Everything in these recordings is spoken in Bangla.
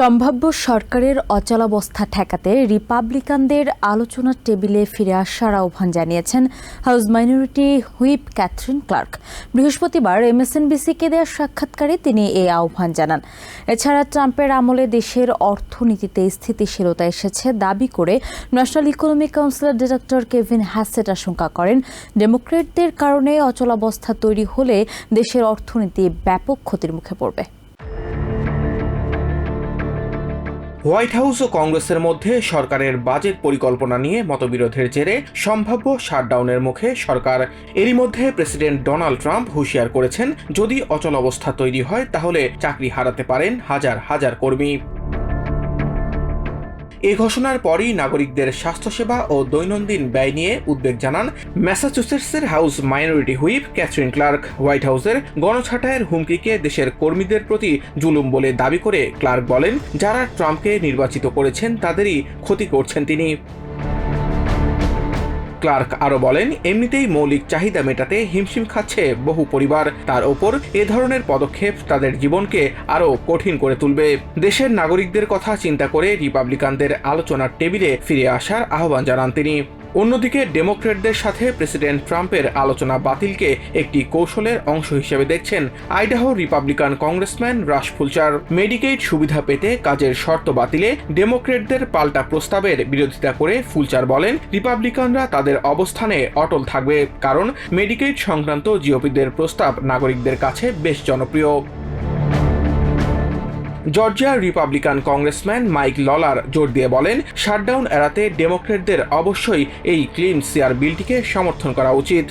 সম্ভাব্য সরকারের অচলাবস্থা ঠেকাতে রিপাবলিকানদের আলোচনার টেবিলে ফিরে আসার আহ্বান জানিয়েছেন house minority whip Katherine Clark. বৃহস্পতিবার এমএসএনবিসিকে দেওয়া সাক্ষাৎকারে তিনি এই আহ্বান জানান। এছাড়া ট্রাম্পের আমলে দেশের অর্থনীতিতে স্থিতিশীলতা এসেছে দাবি করে ন্যাশনাল ইকোনমিক কাউন্সিলের ডিরেক্টর কেভিন হ্যাসেট আশঙ্কা করেন, ডেমোক্রেটদের কারণে অচলাবস্থা তৈরি হলে দেশের অর্থনীতি ব্যাপক ক্ষতির মুখে পড়বে। হোয়াইট হাউস ও কংগ্রেসের মধ্যে সরকারের বাজেট পরিকল্পনা নিয়ে মতবিরোধের জেরে সম্ভাব্য শাটডাউনের মুখে সরকার। এরই মধ্যে প্রেসিডেন্ট ডোনাল্ড ট্রাম্প হুঁশিয়ার করেছেন, যদি অচল অবস্থা তৈরি হয়, তাহলে চাকরি হারাতে পারেন হাজার হাজার কর্মী। এই ঘোষণার পরই নাগরিকদের স্বাস্থ্যসেবা ও দৈনন্দিন ব্যয় নিয়ে উদ্বেগ জানান ম্যাসাচুসেটসের house minority whip Katherine Clark white হাউসের গণছাঁটাইয়ের হুমকিকে দেশের কর্মীদের প্রতি জুলুম বলে দাবি করে ক্লার্ক বলেন, যারা ট্রাম্পকে নির্বাচিত করেছেন তাদেরই ক্ষতি করছেন তিনি। ক্লার্ক আরও বলেন, এমনিতেই মৌলিক চাহিদা মেটাতে হিমশিম খাচ্ছে বহু পরিবার। তার ওপর এ ধরনের পদক্ষেপ তাদের জীবনকে আরও কঠিন করে তুলবে। দেশের নাগরিকদের কথা চিন্তা করে রিপাবলিকানদের আলোচনার টেবিলে ফিরে আসার আহ্বান জানান তিনি। অন্যদিকে ডেমোক্রেটদের সাথে প্রেসিডেন্ট ট্রাম্পের আলোচনা বাতিলকে একটি কৌশলের অংশ হিসেবে দেখছেন Idaho Republican congressman Russ Fulcher. Medicaid সুবিধা পেতে কাজের শর্ত বাতিলে ডেমোক্রেটদের পাল্টা প্রস্তাবের বিরোধিতা করে ফুলচার বলেন, রিপাবলিকানরা তাদের অবস্থানে অটল থাকবে কারণ মেডিকেড সংক্রান্ত জিওপিদের প্রস্তাব নাগরিকদের কাছে বেশ জনপ্রিয়। জর্জিয়ার রিপাবলিকান কংগ্রেসম্যান মাইক ললার জোর দিয়ে বলেন, শাটডাউন এড়াতে ডেমোক্রেটদের অবশ্যই এই ক্লিন সিয়ার বিলটিকে সমর্থন করা উচিত।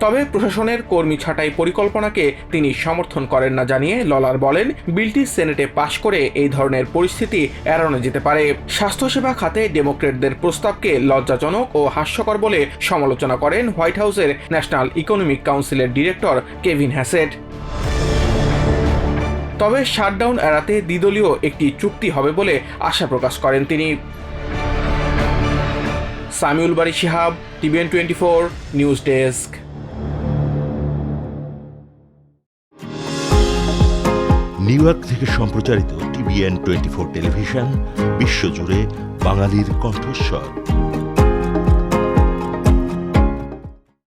তবে প্রশাসনের কর্মী ছাঁটাই পরিকল্পনাকে তিনি সমর্থন করেন না জানিয়ে ললার বলেন, বিলটি সেনেটে পাশ করে এই ধরনের পরিস্থিতি এড়ানো যেতে পারে। স্বাস্থ্যসেবা খাতে ডেমোক্রেটদের প্রস্তাবকে লজ্জাজনক ও হাস্যকর বলে সমালোচনা করেন হোয়াইট হাউসের ন্যাশনাল ইকোনমিক কাউন্সিলের ডিরেক্টর কেভিন হ্যাসেট। তবে শাটডাউন এড়াতে দ্বিদলীয় একটি চুক্তি হবে বলে আশা প্রকাশ করেন তিনি। Samiul Bari Shihab, TVN twenty four, news desk. New York থেকে সম্প্রচারিত টিভিএন টোয়েন্টি ফোর টেলিভিশন, বিশ্বজুড়ে বাঙালির কণ্ঠস্বর।